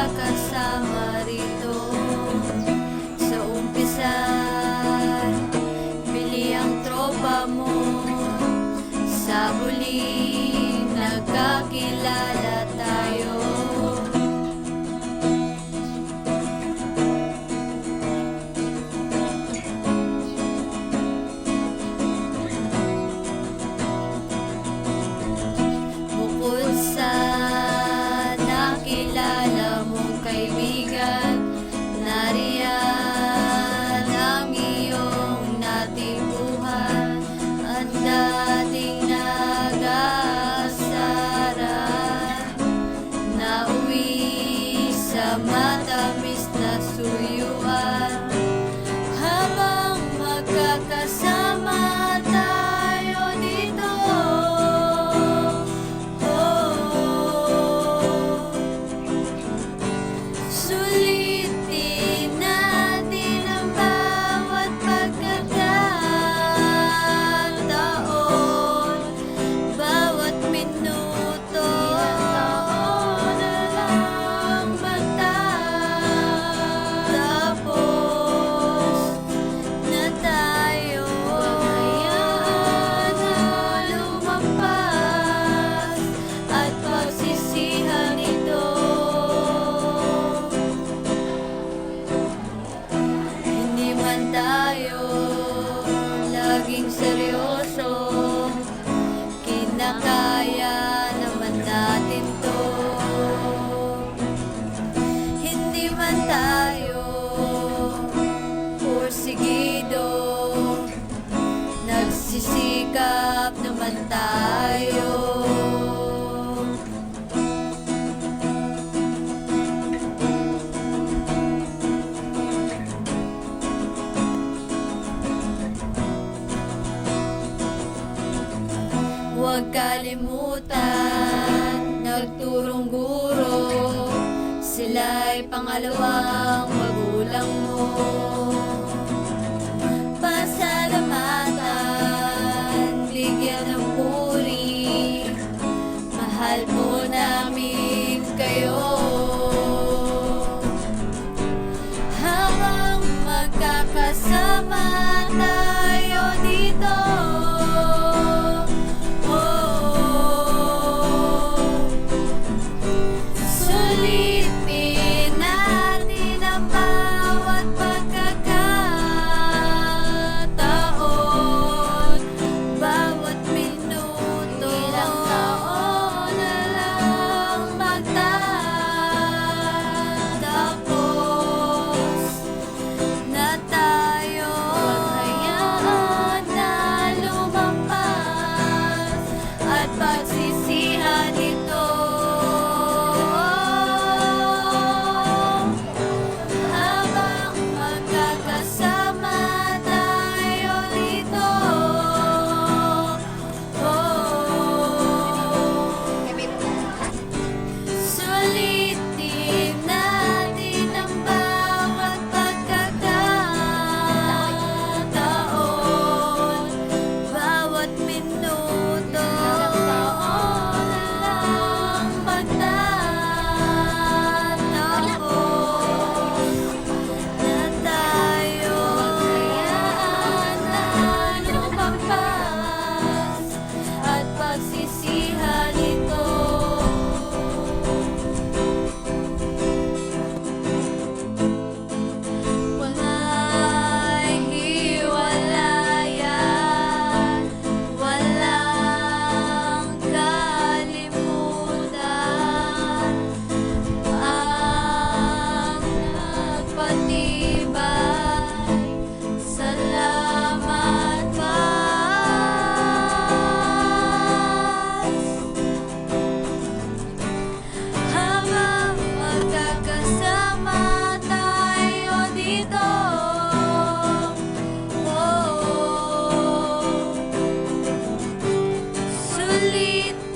пока сам. maging Kinakaya naman natin to. Hindi man tayo Porsigido. Nagsisikap naman tayo. Huwag kalimutan, nagturong guro, sila'y pangalawang magulang mo. lead